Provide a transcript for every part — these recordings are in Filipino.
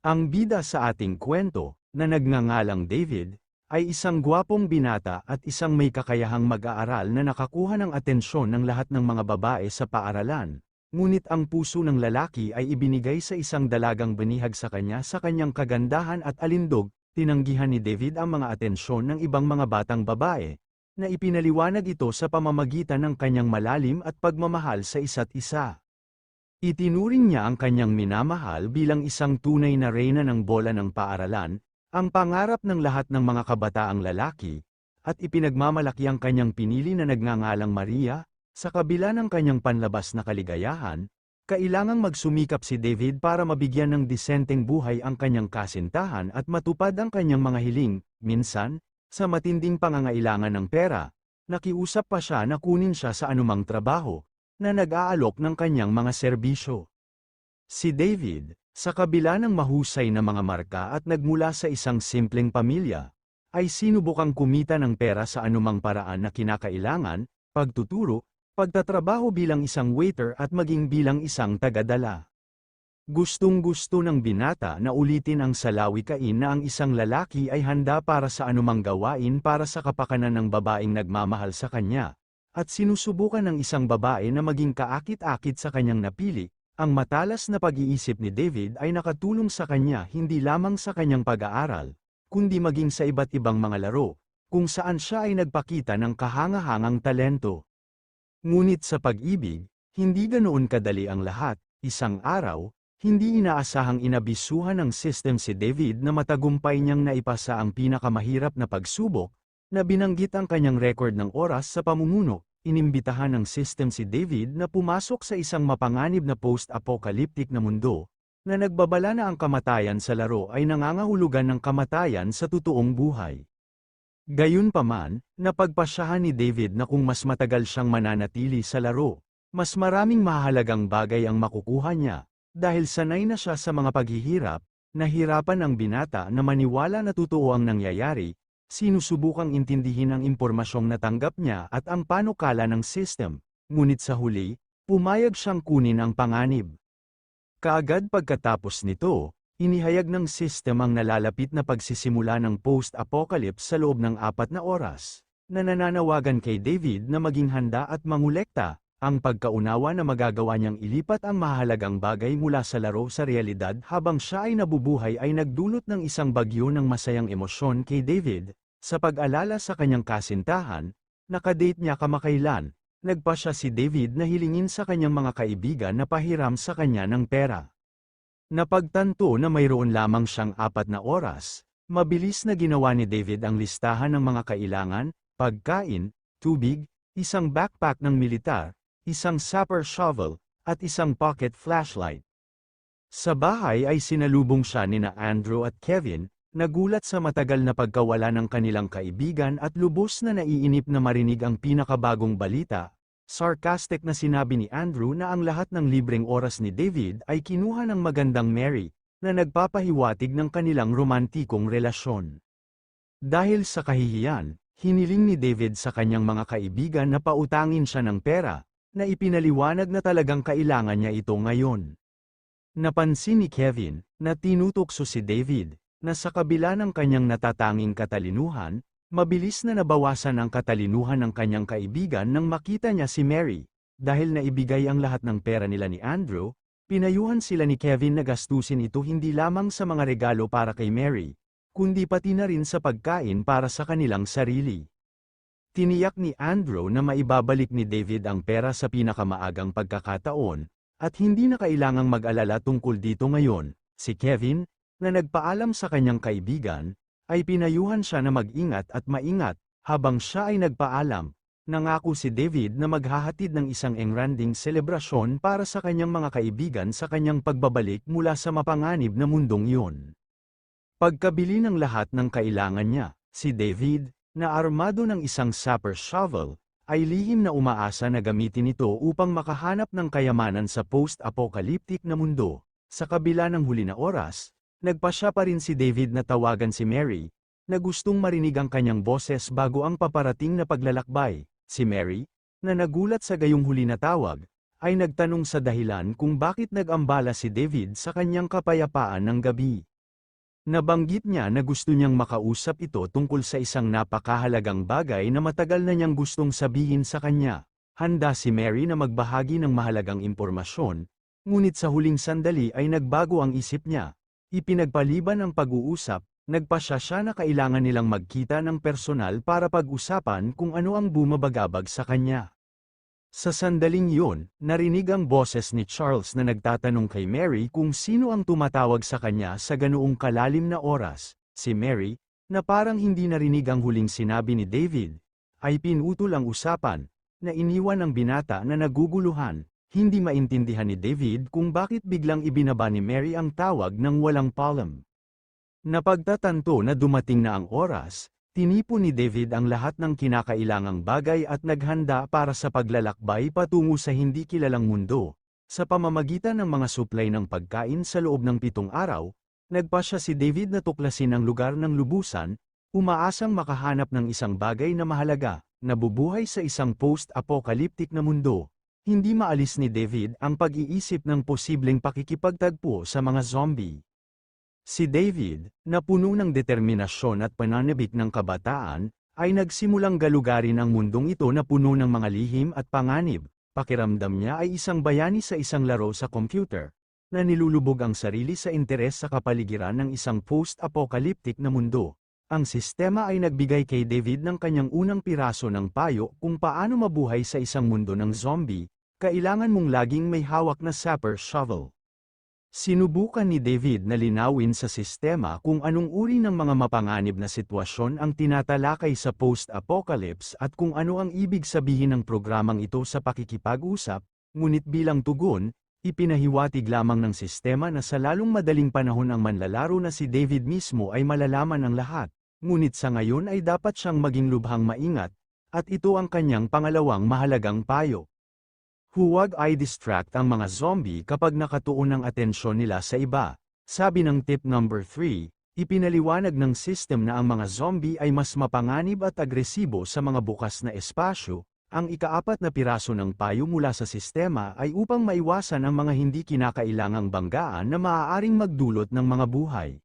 Ang bida sa ating kwento, na nagngangalang David, ay isang gwapong binata at isang may kakayahang mag-aaral na nakakuha ng atensyon ng lahat ng mga babae sa paaralan. Ngunit ang puso ng lalaki ay ibinigay sa isang dalagang banihag sa kanya sa kanyang kagandahan at alindog, tinanggihan ni David ang mga atensyon ng ibang mga batang babae, na ipinaliwanag ito sa pamamagitan ng kanyang malalim at pagmamahal sa isa't isa. Itinuring niya ang kanyang minamahal bilang isang tunay na reyna ng bola ng paaralan, ang pangarap ng lahat ng mga kabataang lalaki, at ipinagmamalaki ang kanyang pinili na nagngangalang Maria, sa kabila ng kanyang panlabas na kaligayahan, kailangang magsumikap si David para mabigyan ng disenteng buhay ang kanyang kasintahan at matupad ang kanyang mga hiling, minsan, sa matinding pangangailangan ng pera, nakiusap pa siya na kunin siya sa anumang trabaho, na nag-aalok ng kanyang mga serbisyo. Si David, sa kabila ng mahusay na mga marka at nagmula sa isang simpleng pamilya, ay sinubukang kumita ng pera sa anumang paraan na kinakailangan, pagtuturo, pagtatrabaho bilang isang waiter at maging bilang isang tagadala. Gustong-gusto ng binata na ulitin ang salawikain na ang isang lalaki ay handa para sa anumang gawain para sa kapakanan ng babaeng nagmamahal sa kanya, at sinusubukan ng isang babae na maging kaakit-akit sa kanyang napili, ang matalas na pag-iisip ni David ay nakatulong sa kanya hindi lamang sa kanyang pag-aaral, kundi maging sa iba't ibang mga laro, kung saan siya ay nagpakita ng kahangahangang talento. Ngunit sa pag-ibig, hindi ganoon kadali ang lahat, isang araw, hindi inaasahang inabisuhan ng system si David na matagumpay niyang naipasa ang pinakamahirap na pagsubok, na binanggit ang kanyang record ng oras sa pamumuno, inimbitahan ng system si David na pumasok sa isang mapanganib na post-apocalyptic na mundo, na nagbabala na ang kamatayan sa laro ay nangangahulugan ng kamatayan sa totoong buhay. Gayunpaman, napagpasyahan ni David na kung mas matagal siyang mananatili sa laro, mas maraming mahalagang bagay ang makukuha niya, dahil sanay na siya sa mga paghihirap, nahirapan ang binata na maniwala na totoo ang nangyayari, sinusubukang intindihin ang impormasyong natanggap niya at ang panukala ng system, ngunit sa huli, pumayag siyang kunin ang panganib. Kaagad pagkatapos nito, inihayag ng system ang nalalapit na pagsisimula ng post-apocalypse sa loob ng apat na oras, na nananawagan kay David na maging handa at mangulekta, ang pagkaunawa na magagawa niyang ilipat ang mahalagang bagay mula sa laro sa realidad habang siya ay nabubuhay ay nagdulot ng isang bagyo ng masayang emosyon kay David, sa pag-alala sa kanyang kasintahan, nakadate niya kamakailan, nagpa siya si David na hilingin sa kanyang mga kaibigan na pahiram sa kanya ng pera. Napagtanto na mayroon lamang siyang apat na oras, mabilis na ginawa ni David ang listahan ng mga kailangan, pagkain, tubig, isang backpack ng militar, isang sapper shovel, at isang pocket flashlight. Sa bahay ay sinalubong siya ni na Andrew at Kevin, Nagulat sa matagal na pagkawala ng kanilang kaibigan at lubos na naiinip na marinig ang pinakabagong balita, sarcastic na sinabi ni Andrew na ang lahat ng libreng oras ni David ay kinuha ng magandang Mary, na nagpapahiwatig ng kanilang romantikong relasyon. Dahil sa kahihiyan, hiniling ni David sa kanyang mga kaibigan na pautangin siya ng pera, na ipinaliwanag na talagang kailangan niya ito ngayon. Napansin ni Kevin, na tinutokso si David, na sa kabila ng kanyang natatanging katalinuhan, mabilis na nabawasan ang katalinuhan ng kanyang kaibigan nang makita niya si Mary. Dahil naibigay ang lahat ng pera nila ni Andrew, pinayuhan sila ni Kevin na gastusin ito hindi lamang sa mga regalo para kay Mary, kundi pati na rin sa pagkain para sa kanilang sarili. Tiniyak ni Andrew na maibabalik ni David ang pera sa pinakamaagang pagkakataon, at hindi na kailangang mag-alala tungkol dito ngayon, si Kevin, na nagpaalam sa kanyang kaibigan, ay pinayuhan siya na mag-ingat at maingat, habang siya ay nagpaalam, nangako si David na maghahatid ng isang engranding selebrasyon para sa kanyang mga kaibigan sa kanyang pagbabalik mula sa mapanganib na mundong iyon. Pagkabili ng lahat ng kailangan niya, si David, na armado ng isang sapper shovel, ay lihim na umaasa na gamitin ito upang makahanap ng kayamanan sa post-apocalyptic na mundo. Sa kabila ng huli na oras, Nagpasya pa rin si David na tawagan si Mary, na gustong marinig ang kanyang boses bago ang paparating na paglalakbay. Si Mary, na nagulat sa gayong huli na tawag, ay nagtanong sa dahilan kung bakit nag-ambala si David sa kanyang kapayapaan ng gabi. Nabanggit niya na gusto niyang makausap ito tungkol sa isang napakahalagang bagay na matagal na niyang gustong sabihin sa kanya. Handa si Mary na magbahagi ng mahalagang impormasyon, ngunit sa huling sandali ay nagbago ang isip niya. Ipinagpaliban ang pag-uusap, nagpasya siya na kailangan nilang magkita ng personal para pag-usapan kung ano ang bumabagabag sa kanya. Sa sandaling yun, narinig ang boses ni Charles na nagtatanong kay Mary kung sino ang tumatawag sa kanya sa ganoong kalalim na oras. Si Mary, na parang hindi narinig ang huling sinabi ni David, ay pinutol ang usapan, na iniwan ang binata na naguguluhan, hindi maintindihan ni David kung bakit biglang ibinaba ni Mary ang tawag ng walang palm. Napagtatanto na dumating na ang oras, tinipon ni David ang lahat ng kinakailangang bagay at naghanda para sa paglalakbay patungo sa hindi kilalang mundo. Sa pamamagitan ng mga supply ng pagkain sa loob ng pitong araw, nagpasya si David na tuklasin ang lugar ng lubusan, umaasang makahanap ng isang bagay na mahalaga, nabubuhay sa isang post-apocalyptic na mundo. Hindi maalis ni David ang pag-iisip ng posibleng pakikipagtagpo sa mga zombie. Si David, na puno ng determinasyon at pananabik ng kabataan, ay nagsimulang galugarin ang mundong ito na puno ng mga lihim at panganib. Pakiramdam niya ay isang bayani sa isang laro sa computer, na nilulubog ang sarili sa interes sa kapaligiran ng isang post-apocalyptic na mundo. Ang sistema ay nagbigay kay David ng kanyang unang piraso ng payo kung paano mabuhay sa isang mundo ng zombie, kailangan mong laging may hawak na sapper shovel. Sinubukan ni David na linawin sa sistema kung anong uri ng mga mapanganib na sitwasyon ang tinatalakay sa post-apocalypse at kung ano ang ibig sabihin ng programang ito sa pakikipag-usap, ngunit bilang tugon, ipinahiwatig lamang ng sistema na sa lalong madaling panahon ang manlalaro na si David mismo ay malalaman ang lahat, ngunit sa ngayon ay dapat siyang maging lubhang maingat, at ito ang kanyang pangalawang mahalagang payo. Huwag ay distract ang mga zombie kapag nakatuon ang atensyon nila sa iba. Sabi ng tip number 3, ipinaliwanag ng system na ang mga zombie ay mas mapanganib at agresibo sa mga bukas na espasyo. Ang ikaapat na piraso ng payo mula sa sistema ay upang maiwasan ang mga hindi kinakailangang banggaan na maaaring magdulot ng mga buhay.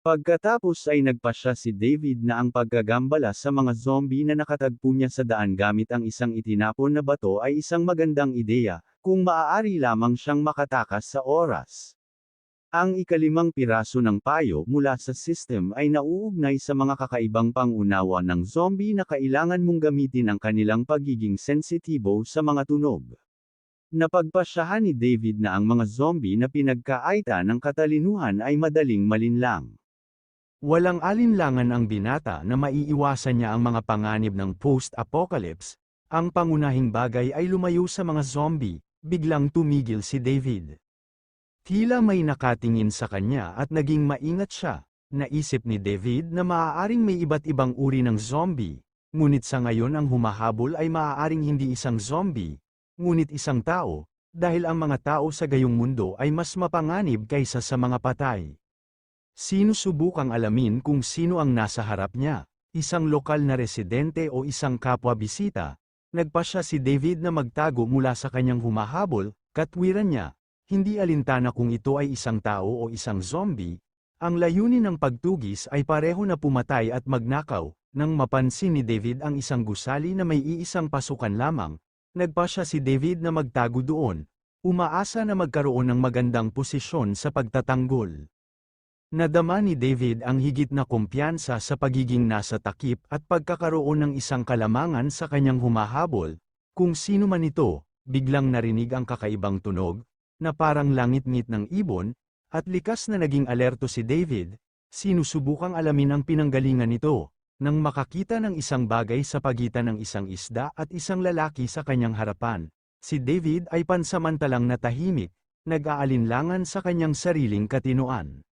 Pagkatapos ay nagpasya si David na ang paggagambala sa mga zombie na nakatagpo niya sa daan gamit ang isang itinapon na bato ay isang magandang ideya, kung maaari lamang siyang makatakas sa oras. Ang ikalimang piraso ng payo mula sa system ay nauugnay sa mga kakaibang pangunawa ng zombie na kailangan mong gamitin ang kanilang pagiging sensitibo sa mga tunog. Napagpasyahan ni David na ang mga zombie na pinagkaaita ng katalinuhan ay madaling malinlang. Walang alinlangan ang binata na maiiwasan niya ang mga panganib ng post-apocalypse, ang pangunahing bagay ay lumayo sa mga zombie, biglang tumigil si David. Tila may nakatingin sa kanya at naging maingat siya, naisip ni David na maaaring may iba't ibang uri ng zombie, ngunit sa ngayon ang humahabol ay maaaring hindi isang zombie, ngunit isang tao, dahil ang mga tao sa gayong mundo ay mas mapanganib kaysa sa mga patay. Sinusubukang alamin kung sino ang nasa harap niya, isang lokal na residente o isang kapwa bisita. Nagpasya si David na magtago mula sa kanyang humahabol, katwiran niya, hindi alintana kung ito ay isang tao o isang zombie, ang layunin ng pagtugis ay pareho na pumatay at magnakaw, nang mapansin ni David ang isang gusali na may iisang pasukan lamang, nagpasya si David na magtago doon, umaasa na magkaroon ng magandang posisyon sa pagtatanggol. Nadama ni David ang higit na kumpiyansa sa pagiging nasa takip at pagkakaroon ng isang kalamangan sa kanyang humahabol, kung sino man ito, biglang narinig ang kakaibang tunog, na parang langit-ngit ng ibon, at likas na naging alerto si David, sinusubukang alamin ang pinanggalingan nito, nang makakita ng isang bagay sa pagitan ng isang isda at isang lalaki sa kanyang harapan. Si David ay pansamantalang natahimik, nag-aalinlangan sa kanyang sariling katinoan.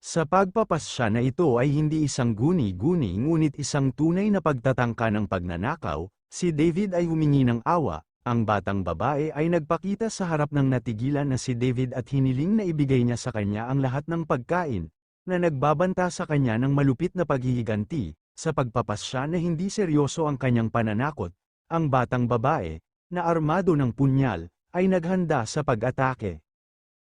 Sa pagpapasya na ito ay hindi isang guni-guni ngunit isang tunay na pagtatangka ng pagnanakaw, si David ay humingi ng awa, ang batang babae ay nagpakita sa harap ng natigilan na si David at hiniling na ibigay niya sa kanya ang lahat ng pagkain, na nagbabanta sa kanya ng malupit na paghihiganti, sa pagpapasya na hindi seryoso ang kanyang pananakot, ang batang babae, na armado ng punyal, ay naghanda sa pag-atake.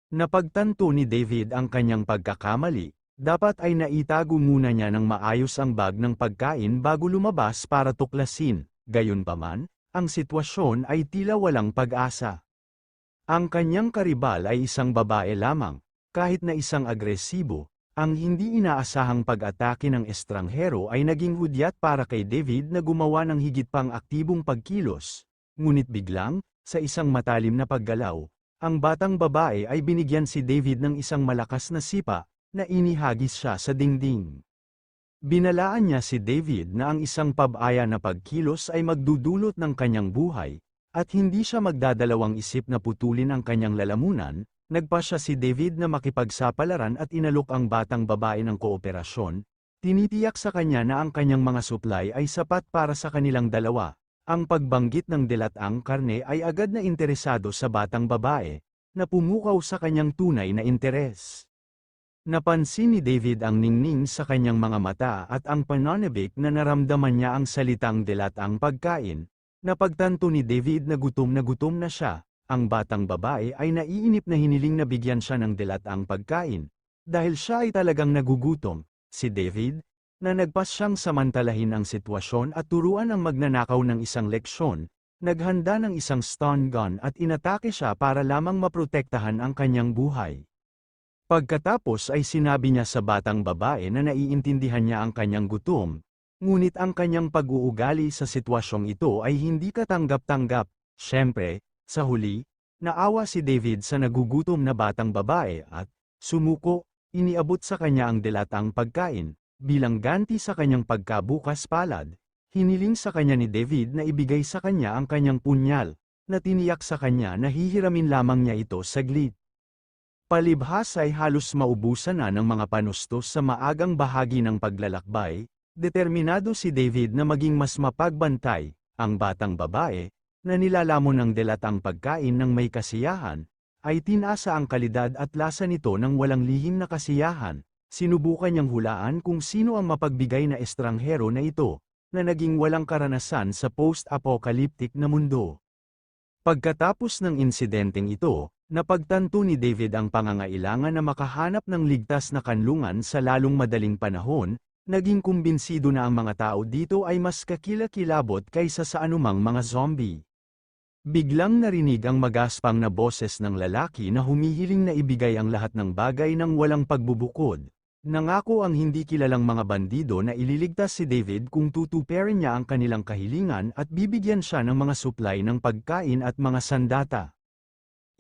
Napagtanto ni David ang kanyang pagkakamali, Dapat ay naitago muna niya ng maayos ang bag ng pagkain bago lumabas para tuklasin, gayunpaman, ang sitwasyon ay tila walang pag-asa. Ang kanyang karibal ay isang babae lamang, kahit na isang agresibo, ang hindi inaasahang pag-atake ng estranghero ay naging hudyat para kay David na gumawa ng higit pang aktibong pagkilos. Ngunit biglang, sa isang matalim na paggalaw, ang batang babae ay binigyan si David ng isang malakas na sipa, na inihagis siya sa dingding. Binalaan niya si David na ang isang pabaya na pagkilos ay magdudulot ng kanyang buhay, at hindi siya magdadalawang isip na putulin ang kanyang lalamunan, nagpa siya si David na makipagsapalaran at inalok ang batang babae ng kooperasyon, tinitiyak sa kanya na ang kanyang mga supply ay sapat para sa kanilang dalawa. Ang pagbanggit ng dilatang karne ay agad na interesado sa batang babae, na pumukaw sa kanyang tunay na interes. Napansin ni David ang ningning sa kanyang mga mata at ang pananabik na naramdaman niya ang salitang dilatang pagkain. Napagtanto ni David na gutom na gutom na siya, ang batang babae ay naiinip na hiniling na bigyan siya ng dilatang pagkain. Dahil siya ay talagang nagugutom, si David, na nagpas siyang samantalahin ang sitwasyon at turuan ang magnanakaw ng isang leksyon, naghanda ng isang stun gun at inatake siya para lamang maprotektahan ang kanyang buhay. Pagkatapos ay sinabi niya sa batang babae na naiintindihan niya ang kanyang gutom, ngunit ang kanyang pag-uugali sa sitwasyong ito ay hindi katanggap-tanggap. Siyempre, sa huli, naawa si David sa nagugutom na batang babae at, sumuko, iniabot sa kanya ang dilatang pagkain, bilang ganti sa kanyang pagkabukas palad, hiniling sa kanya ni David na ibigay sa kanya ang kanyang punyal, na tiniyak sa kanya na hihiramin lamang niya ito saglit. Palibhas ay halos maubusan na ng mga panustos sa maagang bahagi ng paglalakbay, determinado si David na maging mas mapagbantay, ang batang babae, na nilalamon ng delatang pagkain ng may kasiyahan, ay tinasa ang kalidad at lasa nito ng walang lihim na kasiyahan, sinubukan niyang hulaan kung sino ang mapagbigay na estranghero na ito, na naging walang karanasan sa post-apocalyptic na mundo. Pagkatapos ng insidenteng ito, Napagtanto ni David ang pangangailangan na makahanap ng ligtas na kanlungan sa lalong madaling panahon, naging kumbinsido na ang mga tao dito ay mas kakilakilabot kaysa sa anumang mga zombie. Biglang narinig ang magaspang na boses ng lalaki na humihiling na ibigay ang lahat ng bagay ng walang pagbubukod. Nangako ang hindi kilalang mga bandido na ililigtas si David kung tutuperin niya ang kanilang kahilingan at bibigyan siya ng mga supply ng pagkain at mga sandata.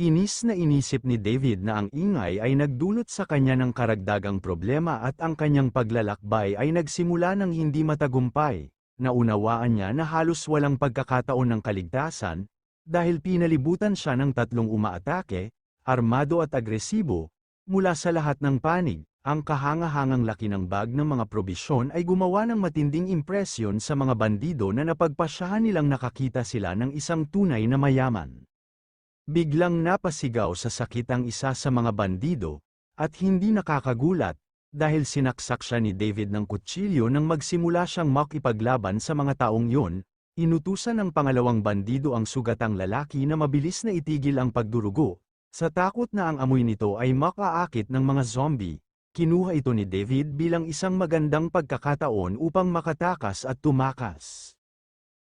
Inis na inisip ni David na ang ingay ay nagdulot sa kanya ng karagdagang problema at ang kanyang paglalakbay ay nagsimula ng hindi matagumpay. Naunawaan niya na halos walang pagkakataon ng kaligtasan, dahil pinalibutan siya ng tatlong umaatake, armado at agresibo, mula sa lahat ng panig. Ang kahangahangang laki ng bag ng mga probisyon ay gumawa ng matinding impresyon sa mga bandido na napagpasyahan nilang nakakita sila ng isang tunay na mayaman. Biglang napasigaw sa sakit ang isa sa mga bandido, at hindi nakakagulat, dahil sinaksak siya ni David ng kutsilyo nang magsimula siyang makipaglaban sa mga taong yun, inutusan ng pangalawang bandido ang sugatang lalaki na mabilis na itigil ang pagdurugo, sa takot na ang amoy nito ay makaakit ng mga zombie, kinuha ito ni David bilang isang magandang pagkakataon upang makatakas at tumakas.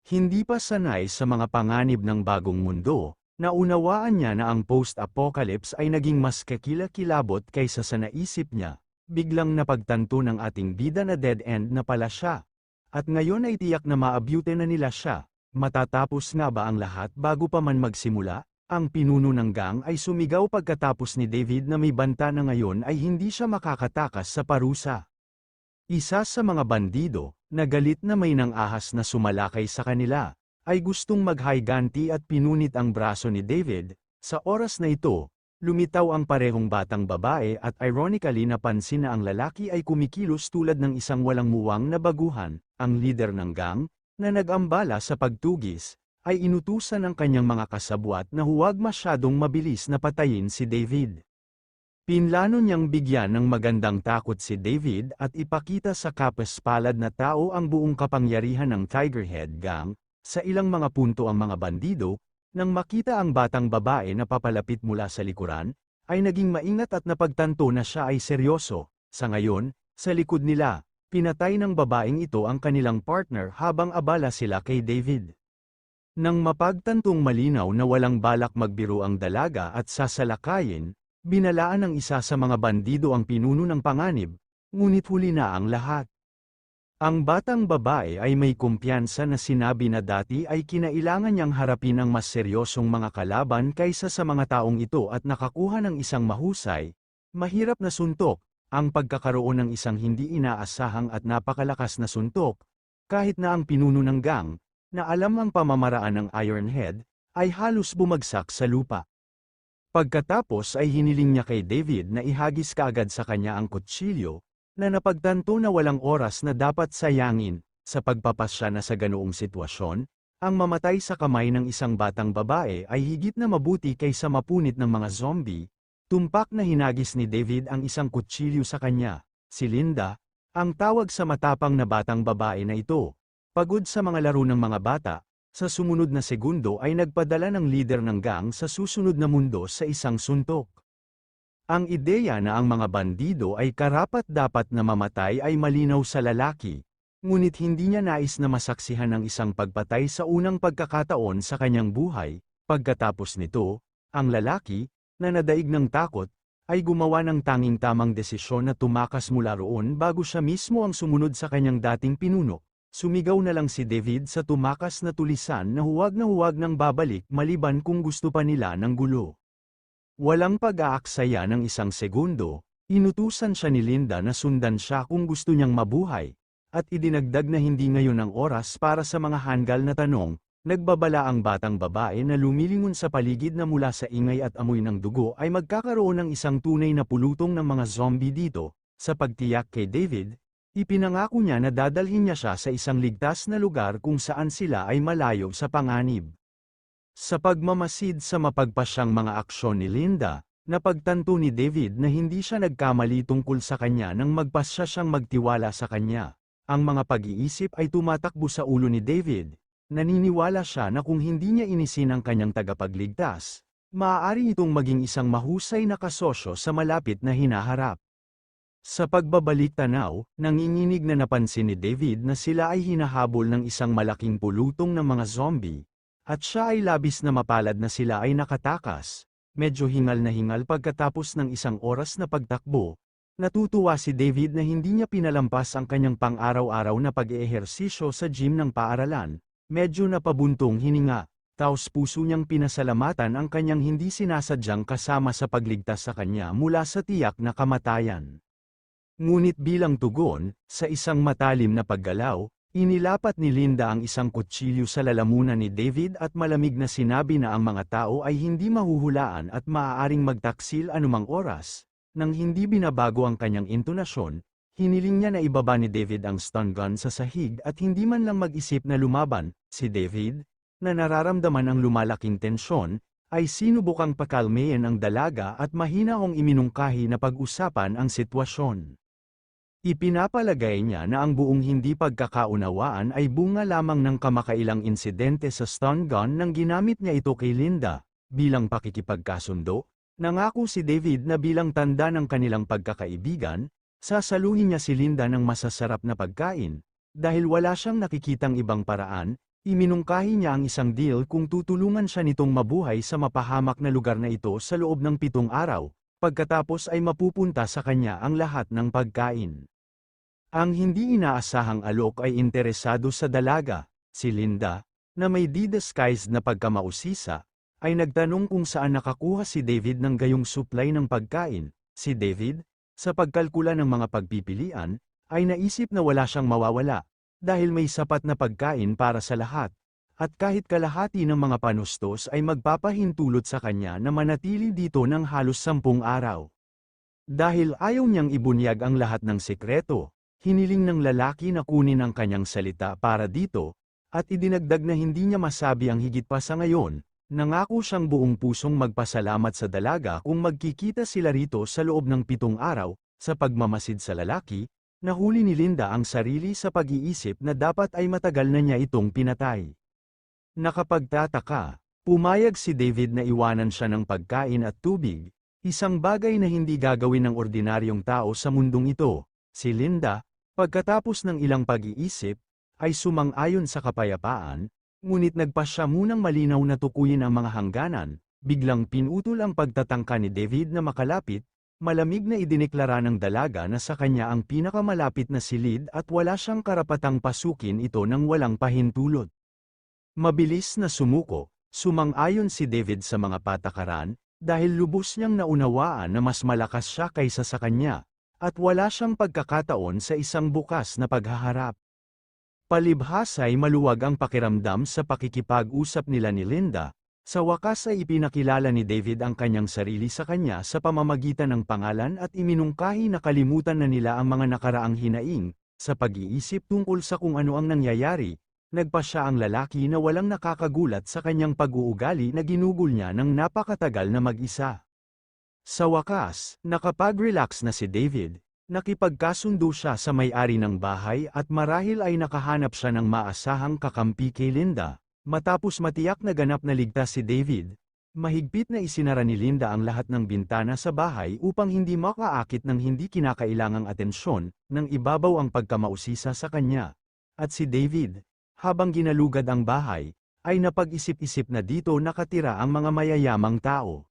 Hindi pa sanay sa mga panganib ng bagong mundo, Naunawaan niya na ang post-apocalypse ay naging mas kakilakilabot kaysa sa naisip niya, biglang napagtanto ng ating bida na dead end na pala siya. At ngayon ay tiyak na maabyute na nila siya, matatapos nga ba ang lahat bago pa man magsimula? Ang pinuno ng gang ay sumigaw pagkatapos ni David na may banta na ngayon ay hindi siya makakatakas sa parusa. Isa sa mga bandido, nagalit na may nang ahas na sumalakay sa kanila, ay gustong maghayganti at pinunit ang braso ni David, sa oras na ito, lumitaw ang parehong batang babae at ironically napansin na ang lalaki ay kumikilos tulad ng isang walang muwang na baguhan, ang leader ng gang, na nag-ambala sa pagtugis, ay inutusan ng kanyang mga kasabwat na huwag masyadong mabilis na patayin si David. Pinlano niyang bigyan ng magandang takot si David at ipakita sa kapaspalad na tao ang buong kapangyarihan ng Tigerhead Gang, sa ilang mga punto ang mga bandido, nang makita ang batang babae na papalapit mula sa likuran, ay naging maingat at napagtanto na siya ay seryoso. Sa ngayon, sa likod nila, pinatay ng babaeng ito ang kanilang partner habang abala sila kay David. Nang mapagtantong malinaw na walang balak magbiro ang dalaga at sasalakayin, binalaan ng isa sa mga bandido ang pinuno ng panganib, ngunit huli na ang lahat. Ang batang babae ay may kumpiyansa na sinabi na dati ay kinailangan niyang harapin ang mas seryosong mga kalaban kaysa sa mga taong ito at nakakuha ng isang mahusay, mahirap na suntok, ang pagkakaroon ng isang hindi inaasahang at napakalakas na suntok, kahit na ang pinuno ng gang, na alam ang pamamaraan ng Iron Head, ay halos bumagsak sa lupa. Pagkatapos ay hiniling niya kay David na ihagis kaagad sa kanya ang kutsilyo, na napagtanto na walang oras na dapat sayangin, sa pagpapasya na sa ganoong sitwasyon, ang mamatay sa kamay ng isang batang babae ay higit na mabuti kaysa mapunit ng mga zombie, tumpak na hinagis ni David ang isang kutsilyo sa kanya, si Linda, ang tawag sa matapang na batang babae na ito, pagod sa mga laro ng mga bata, sa sumunod na segundo ay nagpadala ng leader ng gang sa susunod na mundo sa isang suntok. Ang ideya na ang mga bandido ay karapat-dapat na mamatay ay malinaw sa lalaki, ngunit hindi niya nais na masaksihan ang isang pagpatay sa unang pagkakataon sa kanyang buhay. Pagkatapos nito, ang lalaki, na nadaig ng takot, ay gumawa ng tanging tamang desisyon na tumakas mula roon bago siya mismo ang sumunod sa kanyang dating pinuno. Sumigaw na lang si David sa tumakas na tulisan na huwag na huwag nang babalik maliban kung gusto pa nila ng gulo. Walang pag-aaksaya ng isang segundo, inutusan siya ni Linda na sundan siya kung gusto niyang mabuhay, at idinagdag na hindi ngayon ang oras para sa mga hanggal na tanong, nagbabala ang batang babae na lumilingon sa paligid na mula sa ingay at amoy ng dugo ay magkakaroon ng isang tunay na pulutong ng mga zombie dito, sa pagtiyak kay David, ipinangako niya na dadalhin niya siya sa isang ligtas na lugar kung saan sila ay malayo sa panganib. Sa pagmamasid sa mapagpasyang mga aksyon ni Linda, napagtanto ni David na hindi siya nagkamali tungkol sa kanya nang magpasya siyang magtiwala sa kanya. Ang mga pag-iisip ay tumatakbo sa ulo ni David. Naniniwala siya na kung hindi niya inisin ang kanyang tagapagligtas, maaari itong maging isang mahusay na kasosyo sa malapit na hinaharap. Sa pagbabalik tanaw, nanginginig na napansin ni David na sila ay hinahabol ng isang malaking pulutong ng mga zombie, at siya ay labis na mapalad na sila ay nakatakas. Medyo hingal na hingal pagkatapos ng isang oras na pagtakbo. Natutuwa si David na hindi niya pinalampas ang kanyang pang-araw-araw na pag-eehersisyo sa gym ng paaralan. Medyo napabuntong hininga. Taos puso niyang pinasalamatan ang kanyang hindi sinasadyang kasama sa pagligtas sa kanya mula sa tiyak na kamatayan. Ngunit bilang tugon, sa isang matalim na paggalaw, Inilapat ni Linda ang isang kutsilyo sa lalamunan ni David at malamig na sinabi na ang mga tao ay hindi mahuhulaan at maaaring magtaksil anumang oras. Nang hindi binabago ang kanyang intonasyon, hiniling niya na ibaba ni David ang stun gun sa sahig at hindi man lang mag-isip na lumaban, si David, na nararamdaman ang lumalaking tensyon, ay sinubukang pakalmeyan ang dalaga at mahina hong iminungkahi na pag-usapan ang sitwasyon. Ipinapalagay niya na ang buong hindi pagkakaunawaan ay bunga lamang ng kamakailang insidente sa stun gun nang ginamit niya ito kay Linda. Bilang pakikipagkasundo, nangako si David na bilang tanda ng kanilang pagkakaibigan, sasaluhin niya si Linda ng masasarap na pagkain. Dahil wala siyang nakikitang ibang paraan, iminungkahi niya ang isang deal kung tutulungan siya nitong mabuhay sa mapahamak na lugar na ito sa loob ng pitong araw, pagkatapos ay mapupunta sa kanya ang lahat ng pagkain. Ang hindi inaasahang alok ay interesado sa dalaga, si Linda, na may di-disguised na pagkamausisa, ay nagtanong kung saan nakakuha si David ng gayong supply ng pagkain. Si David, sa pagkalkula ng mga pagpipilian, ay naisip na wala siyang mawawala, dahil may sapat na pagkain para sa lahat, at kahit kalahati ng mga panustos ay magpapahintulot sa kanya na manatili dito ng halos sampung araw. Dahil ayaw niyang ibunyag ang lahat ng sekreto, Hiniling ng lalaki na kunin ang kanyang salita para dito, at idinagdag na hindi niya masabi ang higit pa sa ngayon, nangako siyang buong pusong magpasalamat sa dalaga kung magkikita sila rito sa loob ng pitong araw, sa pagmamasid sa lalaki, nahuli ni Linda ang sarili sa pag-iisip na dapat ay matagal na niya itong pinatay. Nakapagtataka, pumayag si David na iwanan siya ng pagkain at tubig, Isang bagay na hindi gagawin ng ordinaryong tao sa mundong ito, si Linda, pagkatapos ng ilang pag-iisip, ay sumang-ayon sa kapayapaan, ngunit nagpa siya munang malinaw na tukuyin ang mga hangganan, biglang pinutol ang pagtatangka ni David na makalapit, malamig na idineklara ng dalaga na sa kanya ang pinakamalapit na silid at wala siyang karapatang pasukin ito ng walang pahintulot. Mabilis na sumuko, sumang-ayon si David sa mga patakaran, dahil lubos niyang naunawaan na mas malakas siya kaysa sa kanya, at wala siyang pagkakataon sa isang bukas na paghaharap. Palibhas ay maluwag ang pakiramdam sa pakikipag-usap nila ni Linda, sa wakas ay ipinakilala ni David ang kanyang sarili sa kanya sa pamamagitan ng pangalan at iminungkahi na kalimutan na nila ang mga nakaraang hinaing, sa pag-iisip tungkol sa kung ano ang nangyayari, nagpa siya ang lalaki na walang nakakagulat sa kanyang pag-uugali na ginugol niya ng napakatagal na mag-isa. Sa wakas, nakapag-relax na si David, nakipagkasundo siya sa may-ari ng bahay at marahil ay nakahanap siya ng maasahang kakampi kay Linda. Matapos matiyak na ganap na ligtas si David, mahigpit na isinara ni Linda ang lahat ng bintana sa bahay upang hindi makaakit ng hindi kinakailangang atensyon, nang ibabaw ang pagkamausisa sa kanya. At si David, habang ginalugad ang bahay, ay napag-isip-isip na dito nakatira ang mga mayayamang tao.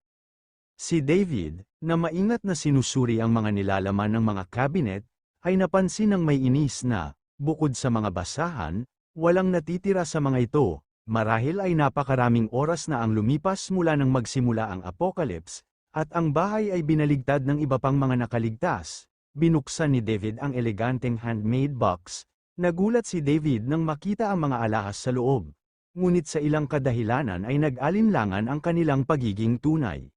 Si David, na maingat na sinusuri ang mga nilalaman ng mga cabinet, ay napansin ng may inis na, bukod sa mga basahan, walang natitira sa mga ito, marahil ay napakaraming oras na ang lumipas mula nang magsimula ang apocalypse, at ang bahay ay binaligtad ng iba pang mga nakaligtas. Binuksan ni David ang eleganteng handmade box, nagulat si David nang makita ang mga alahas sa loob. Ngunit sa ilang kadahilanan ay nag-alinlangan ang kanilang pagiging tunay.